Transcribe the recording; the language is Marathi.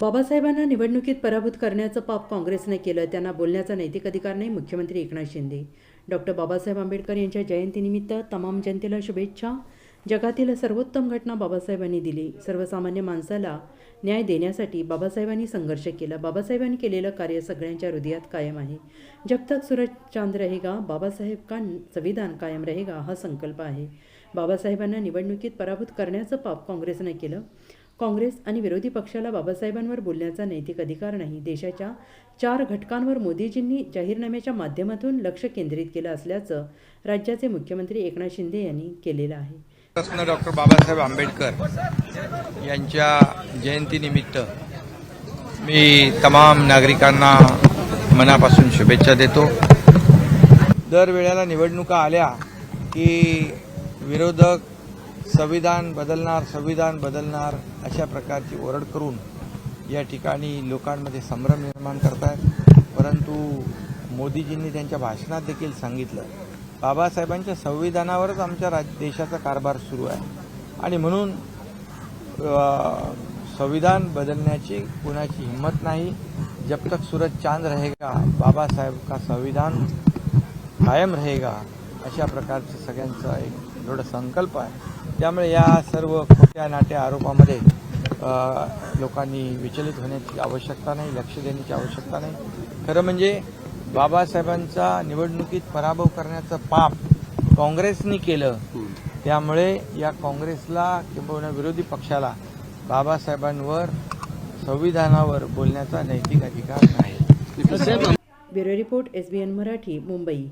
बाबासाहेबांना निवडणुकीत पराभूत करण्याचं पाप काँग्रेसने केलं त्यांना बोलण्याचा नैतिक अधिकार नाही मुख्यमंत्री एकनाथ शिंदे. डॉक्टर बाबासाहेब आंबेडकर यांच्या जयंतीनिमित्त तमाम जनतेला शुभेच्छा. जगातील सर्वोत्तम घटना बाबासाहेबांनी दिली. सर्वसामान्य माणसाला न्याय देण्यासाठी बाबासाहेबांनी संघर्ष केला. बाबासाहेबांनी केलेलं कार्य सगळ्यांच्या हृदयात कायम आहे. जब तक सूरज चांद रहेगा बाबासाहेब का संविधान कायम रहेगा हा संकल्प आहे. बाबासाहेबांना निवडणुकीत पराभूत करण्याचं पाप काँग्रेसने केलं. काँग्रेस आणि विरोधी पक्षाला बाबासाहेबांवर बोलण्याचा नैतिक अधिकार नाही. देशाच्या चार घटकांवर मोदीजींनी जाहीरनाम्याच्या माध्यमातून लक्ष केंद्रित केलं असल्याचं राज्याचे मुख्यमंत्री एकनाथ शिंदे यांनी केलेलं आहे. डॉक्टर बाबासाहेब आंबेडकर यांच्या जयंतीनिमित्त मी तमाम नागरिकांना मनापासून शुभेच्छा देतो. दरवेळेला निवडणुका आल्या की विरोधक संविधान बदलणार संविधान बदलणार अशा प्रकारची ओरड करून या ठिकाणी लोकांमध्ये संभ्रम निर्माण करतायत. परंतु मोदीजींनी त्यांच्या भाषणात देखील सांगितलं बाबासाहेबांच्या संविधानावरच आमच्या राज देशाचा कारभार सुरू आहे. आणि म्हणून संविधान बदलण्याची कुणाची हिंमत नाही. जब तक सूरज चांद रहेगा बाबासाहेब का संविधान कायम रहेगा? अशा प्रकारचं सगळ्यांचा एक दृढ संकल्प आहे. त्यामुळे या सर्व खोट्या नाट्या आरोपामध्ये लोकांनी विचलित होण्याची आवश्यकता नाही लक्ष देण्याची आवश्यकता नाही. खरं म्हणजे बाबासाहेबांचा निवडणुकीत पराभव करण्याचं पाप काँग्रेसनी केलं. त्यामुळे या काँग्रेसला किंबहुना विरोधी पक्षाला बाबासाहेबांवर संविधानावर बोलण्याचा नैतिक अधिकार नाही. Bureau report S B N Marathi Mumbai.